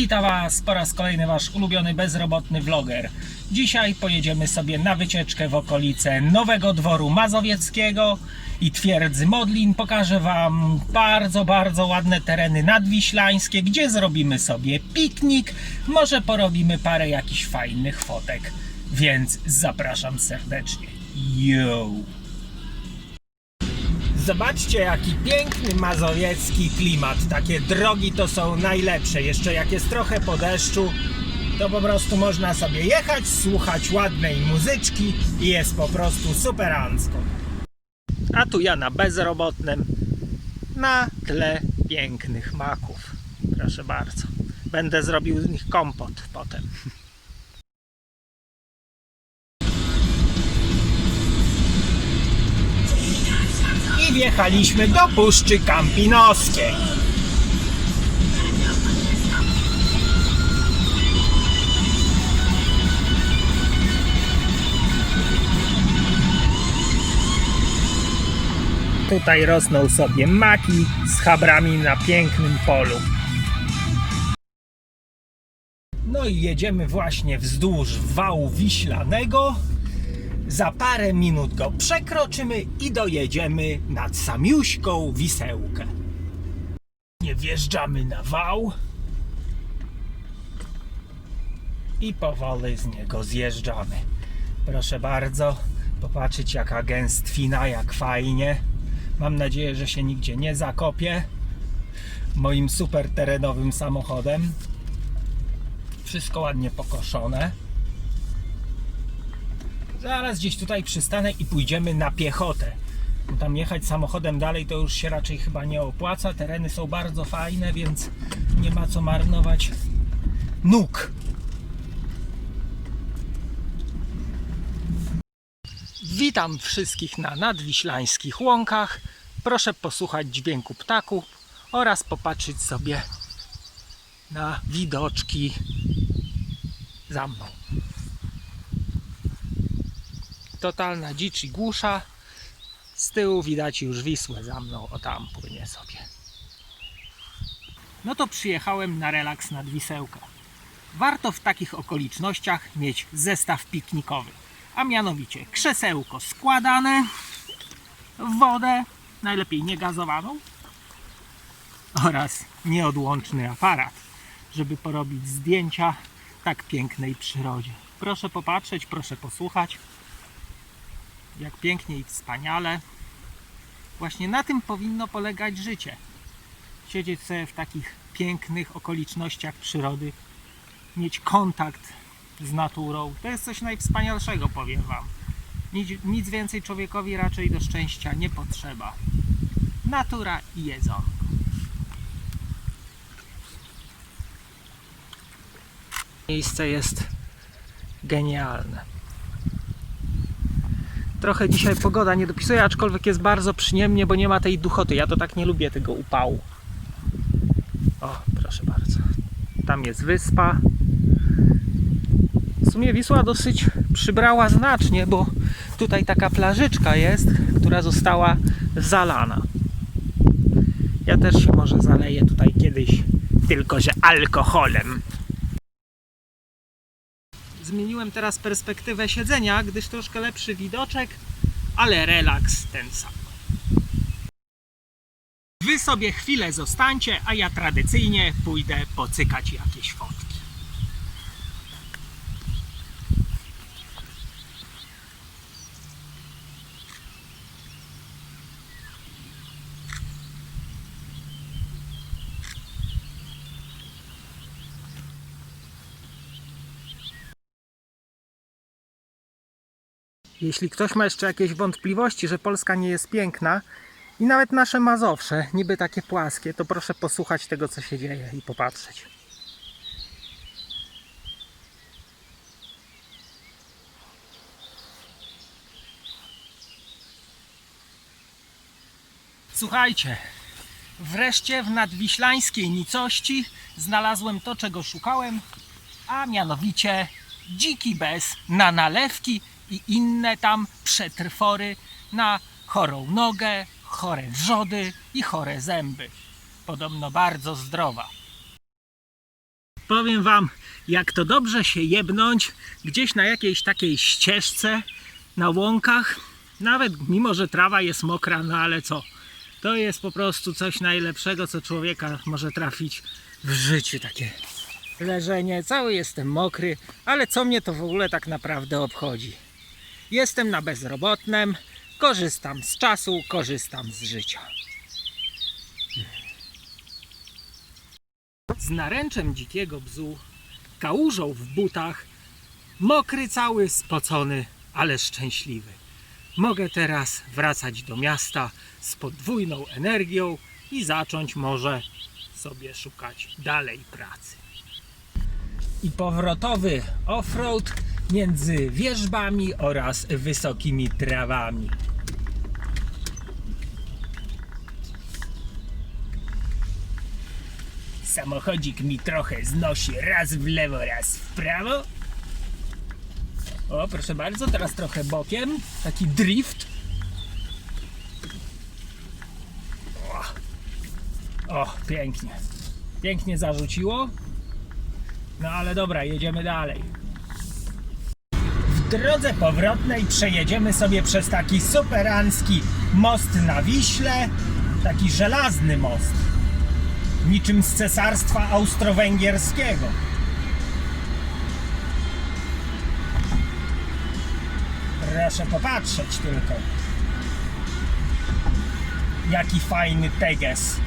Witam Was po raz kolejny Wasz ulubiony bezrobotny vloger. Dzisiaj pojedziemy sobie na wycieczkę w okolice Nowego Dworu Mazowieckiego i twierdzy Modlin. Pokażę Wam bardzo, bardzo ładne tereny nadwiślańskie, gdzie zrobimy sobie piknik. Może porobimy parę jakichś fajnych fotek. Więc zapraszam serdecznie. Yo! Zobaczcie jaki piękny mazowiecki klimat. Takie drogi to są najlepsze. Jeszcze jak jest trochę po deszczu, to po prostu można sobie jechać, słuchać ładnej muzyczki i jest po prostu superancko. A tu ja na bezrobotnym na tle pięknych maków. Proszę bardzo. Będę zrobił z nich kompot potem. Wjechaliśmy do Puszczy Kampinoskiej. Tutaj rosną sobie maki z chabrami na pięknym polu. No i jedziemy właśnie wzdłuż wału wiślanego. Za parę minut go przekroczymy i dojedziemy nad samiuśką Wisełkę. Nie wjeżdżamy na wał i powoli z niego zjeżdżamy. Proszę bardzo, popatrzeć jaka gęstwina, jak fajnie. Mam nadzieję, że się nigdzie nie zakopię moim super terenowym samochodem. Wszystko ładnie pokoszone. Zaraz gdzieś tutaj przystanę i pójdziemy na piechotę. Tam jechać samochodem dalej to już się raczej chyba nie opłaca. Tereny są bardzo fajne, więc nie ma co marnować nóg. Witam wszystkich na nadwiślańskich łąkach. Proszę posłuchać dźwięku ptaków oraz popatrzeć sobie na widoczki za mną totalna dzicz i głusza. Z tyłu widać już Wisłę za mną, o tam płynie sobie. No to przyjechałem na relaks nad Wisełkę. Warto w takich okolicznościach mieć zestaw piknikowy, a mianowicie krzesełko składane wodę, najlepiej niegazowaną oraz nieodłączny aparat, żeby porobić zdjęcia tak pięknej przyrodzie. Proszę popatrzeć, proszę posłuchać jak pięknie i wspaniale. Właśnie na tym powinno polegać życie. Siedzieć sobie w takich pięknych okolicznościach przyrody, mieć kontakt z naturą. To jest coś najwspanialszego, powiem Wam. Nic, nic więcej człowiekowi raczej do szczęścia nie potrzeba. Natura i jedzonko. Miejsce jest genialne. Trochę dzisiaj pogoda nie dopisuje, aczkolwiek jest bardzo przyjemnie, bo nie ma tej duchoty. Ja to tak nie lubię tego upału. O, proszę bardzo. Tam jest wyspa. W sumie Wisła dosyć przybrała znacznie, bo tutaj taka plażyczka jest, która została zalana. Ja też się może zaleję tutaj kiedyś, tylko że alkoholem. Zmieniłem teraz perspektywę siedzenia, gdyż troszkę lepszy widoczek, ale relaks ten sam. Wy sobie chwilę zostańcie, a ja tradycyjnie pójdę pocykać jakieś fotki. Jeśli ktoś ma jeszcze jakieś wątpliwości, że Polska nie jest piękna i nawet nasze Mazowsze, niby takie płaskie, to proszę posłuchać tego, co się dzieje i popatrzeć. Słuchajcie, wreszcie w nadwiślańskiej nicości znalazłem to, czego szukałem, a mianowicie dziki bez na nalewki i inne tam przetrwory na chorą nogę, chore wrzody i chore zęby. Podobno bardzo zdrowa. Powiem wam, jak to dobrze się jebnąć gdzieś na jakiejś takiej ścieżce, na łąkach, nawet mimo, że trawa jest mokra, no ale co? To jest po prostu coś najlepszego, co człowieka może trafić w życiu. Takie leżenie, cały jestem mokry, ale co mnie to w ogóle tak naprawdę obchodzi? Jestem na bezrobotnym, korzystam z czasu, korzystam z życia. Z naręczem dzikiego bzu, kałużą w butach, mokry cały, spocony, ale szczęśliwy. Mogę teraz wracać do miasta z podwójną energią i zacząć może sobie szukać dalej pracy. I powrotowy offroad między wieżbami oraz wysokimi trawami. Samochodzik mi trochę znosi raz w lewo, raz w prawo. O, proszę bardzo, teraz trochę bokiem. Taki drift. O, o pięknie. Pięknie zarzuciło. No ale dobra, jedziemy dalej. Drodze powrotnej przejedziemy sobie przez taki superancki most na Wiśle. Taki żelazny most. Niczym z cesarstwa austro-węgierskiego. Proszę popatrzeć tylko. Jaki fajny teges.